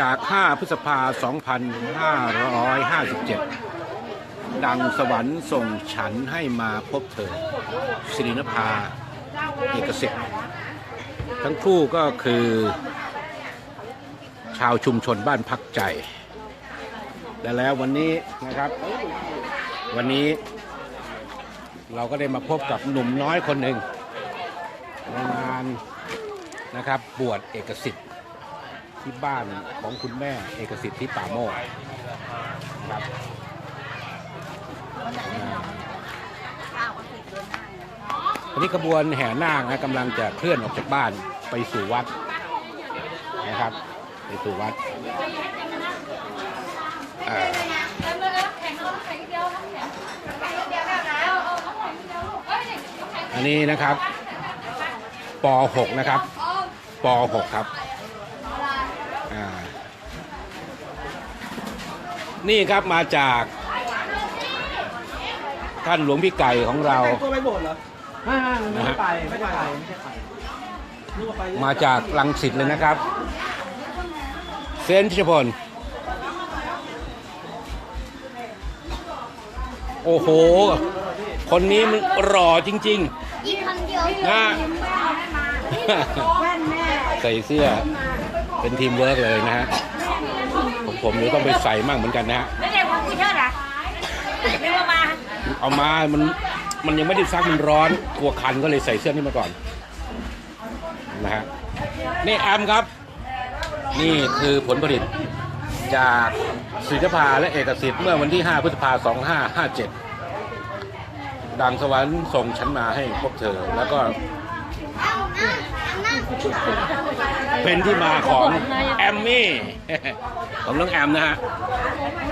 จาก 5 พฤษภา 2557 ดังสวรรค์ส่งฉันให้มาพบเธอสิรินภา เอกสิทธิ์ทั้งคู่ก็คือ ชาวชุมชนบ้านพักใจ และแล้ววันนี้นะครับ วันนี้เราก็ได้มาพบกับหนุ่มน้อยคนหนึ่งในงานนะครับบวชเอกสิทธิ์ ที่บ้านของคุณแม่เอกสิทธิ์ที่ป่าโมกนะครับวันนี้ขบวนแห่นาคนะกำลังจะเคลื่อนออกจากบ้านไปสู่วัดนะครับ ไปสู่วัดเอ่ออันนี้นะครับป .6 นะครับป .6 ครับอ่า นี่ครับมาจากท่านหลวงพี่ไก่ของเราตัวไปโบสถ์เหรอไม่ไม่ไม่ไปไม่ได้ไปไม่ได้ไปนึกว่าไปมาจากลังสิตเลยนะครับ เซนทิชพล โอ้โห คนนี้มันหล่อจริงอีกคำเดียวๆนะใส่เสื้อ เป็นทีมเวิร์กเลยนะฮะผมผมเดี๋ยวต้องไปใส่มั่งเหมือนกันนะฮะแล้วเด็กของกูเชิดอะเรียกว่ามา เอามา มัน มันยังไม่ได้ซักมันร้อนกลัวคันก็เลยใส่เสื้อนี้มาก่อน นะฮะ นี่แอมครับ นี่คือผลผลิตจากศิลปาและเอกสิทธิ์เมื่อวันที่ 5 พฤษภาคม 2557 ดังสวรรค์ส่งฉันมาให้พบเธอ แล้วก็ เป็นที่มาของแอมมี่ของน้องแอมนะฮะ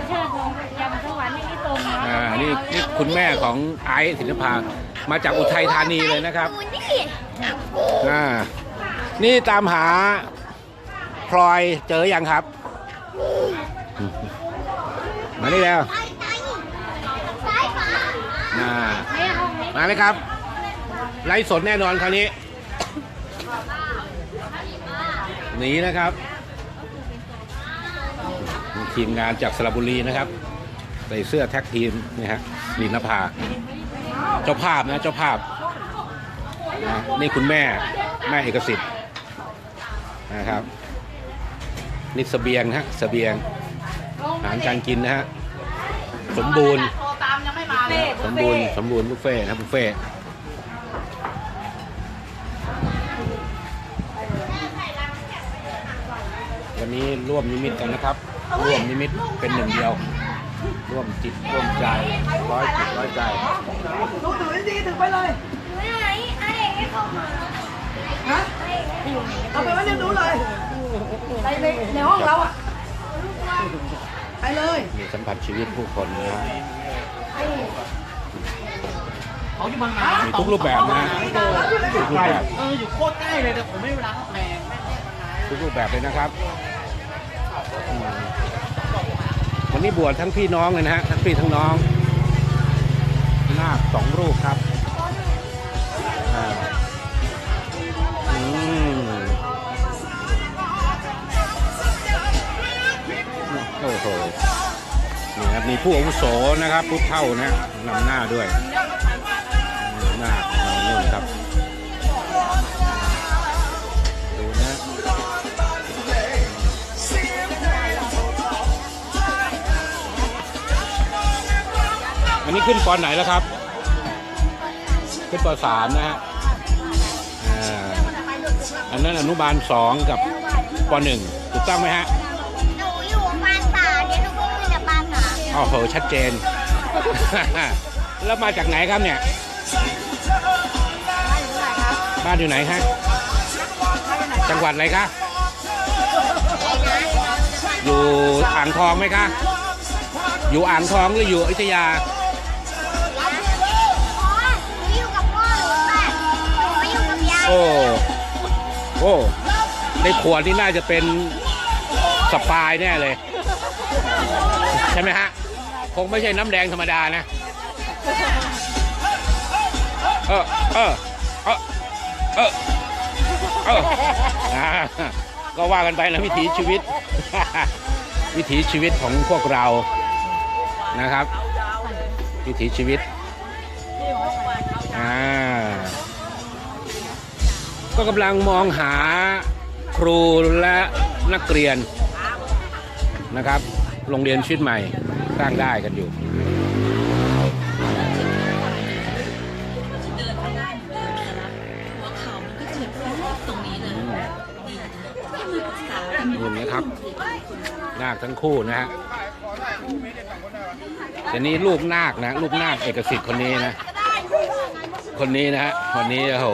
เชิดของยำสวรรค์นี่ตรงนะอ่านี่นี่คุณแม่ของไอซ์ศิลปามาจากอุทัยธานีเลยนะครับดูนี่อ่านี่ตามหาพลอยเจอยังครับ มานี่แล้วไปไหนซ้ายขวาอ่าไม่ห้องนี้มาเลยครับ ไลฟ์สดแน่นอนคราวนี้ห นีนะครับมีทีมงานจากสระบุรีนะครับใส่เสื้อแท็กทีมนี่ฮะลินนภาเจ้าภาพนะเจ้าภาพนะนี่คุณแม่แม่เอกสิทธิ์นะครับนี่เสบียงฮะเสบียงอาหารการกินนะฮะสมบูรณ์โทรตามยังไม่มาเลยสมบูรณ์สมบูรณ์บุฟเฟ่ต์นะบุฟเฟ่ นนี้ร่วมนิมิตกันนะครับ ร่วมนิมิตเป็นหนึ่งเดียว ร่วมจิตร่วมใจร้อยจิตร้อยใจดูถือดีๆถือไปเลยไม่ไหนไอ้เอกไม่เข้ามาฮะเอาไปไว้ในนู้นเลยไปในในห้องเราอะไปเลยมีสัมผัสชีวิตผู้คนนะฮะเขาอยู่บางนามีทุกรูปแบบนะฮะทุกรูปแบบเอออยู่โคตรใกล้เลยแต่ผมไม่เวลาแพงแม่งแม่งบางนาทุกรูปแบบเลยนะครับอืม วันนี้บวชทั้งพี่น้องเลยนะฮะทั้งพี่ทั้งน้องนาคสองรูปครับโอ้โหนี่ครับมีผู้อาวุโสนะครับผู้เฒ่านะนำหน้าด้วยหน้าเราโน่นครับ นนี้ขึ้นปอนไหนแล้วครับ ขึ้นปสามนะฮะอ่าอันนั้นอนุบาลสองกับปหนึ่งถูกต้องไหมฮะหนูอยู่บ้านตาเดี๋ยวหนูก็ขึ้นจากบ้านตาโอ้โหชัดเจน แล้วมาจากไหนครับเนี่ยบ้านอยู่ไหนฮะจังหวัดอะไรคะอยู่อ่างทองไหมคะอยู่อ่างทองหรืออยู่อยุธยา อ้ในขวดนี่น่าจะเป็นสปายแน่เลย ใช่ไหมฮะ คงไม่ใช่น้ำแดงธรรมดานะ เออเออเออเออเออก็ว่ากันไปนะวิถีชีวิต วิถีชีวิตของพวกเรานะครับ วิถีชีวิตอ่า ก็กำลังมองหาครูและนักเรียนนะครับ โรงเรียนชีวิตใหม่สร้างได้กันอยู่หัวเข่ามันก็จะแบบตรงนี้เลยนี่ที่มีปรึกษากัน นู่นนะครับ นาคทั้งคู่นะฮะแต่นี้ลูกนาคนะ ลูกนาคเอกสิทธิ์คนนี้นะ คนนี้นะฮะคนนี้โอ้โห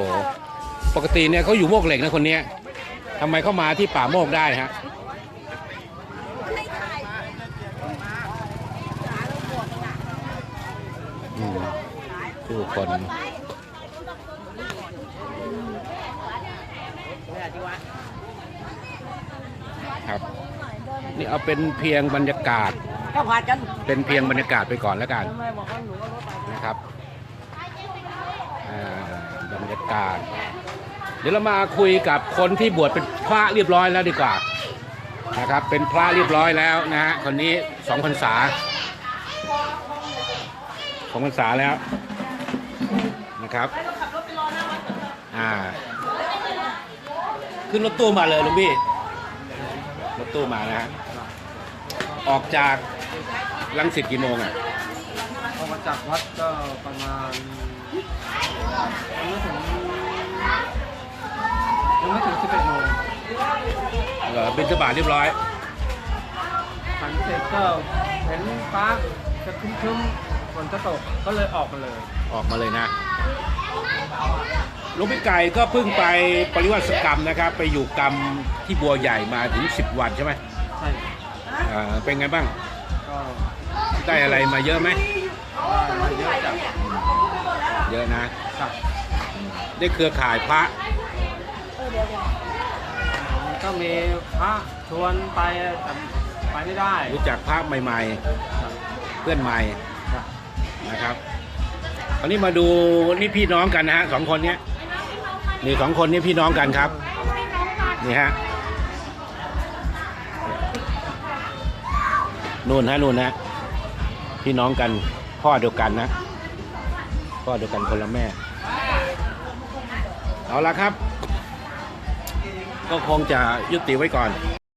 ปกติเนี่ยเขาอยู่โมกเหล็กนะคนเนี้ยทำไมเขามาที่ป่าโมกได้ฮะอืมผู้คนครับ นี่เอาเป็นเพียงบรรยากาศ ก็ผ่านกันเป็นเพียงบรรยากาศไปก่อนแล้วกันทำไมบอกว่าหนูก็รถไปนะครับอ่าบรรยากาศ เดี๋ยวเรามาคุยกับคนที่บวชเป็นพระเรียบร้อยแล้วดีกว่านะครับ เป็นพระเรียบร้อยแล้วนะฮะคนนี้สองพรรษาสองพรรษาแล้วนะครับอ่าขึ้นรถตู้มาเลยลุงพี่รถตู้มานะฮะออกจากลังสิตกี่โมงอะออกมาจากวัดก็ประมาณไม่ถึง ยังไม่ถึง11โมงเออเป็นสบาทเรียบร้อย หันเสร็จก็เห็นฟ้าจะครึ้มๆฝนจะตกก็เลยออกมาเลย ออกมาเลยนะหลุงพี่ไก่ก็เพิ่งไปปริวัติกรรมนะครับ ไปอยู่กรรมที่บัวใหญ่มาถึง 10 วันใช่ไหมใช่อ่าเป็นไงบ้าง ก็ได้อะไรมาเยอะไหม ได้มาเยอะจากเยอะนะกับได้เครือข่ายพระ ก็มีพระชวนไปแต่ไปไม่ได้ รู้จักพระใหม่ ๆ เพื่อนใหม่นะครับคราวนี้มาดูนี่พี่น้องกันนะฮะสองคนเนี้ยนี่สองคนนี้พี่น้องกันครับนี่ฮะนู่นฮะนู่นนะพี่น้องกันพ่อเดียวกันนะพ่อเดียวกันคนละแม่ เอาละครับ ก็คงจะยุติไว้ก่อน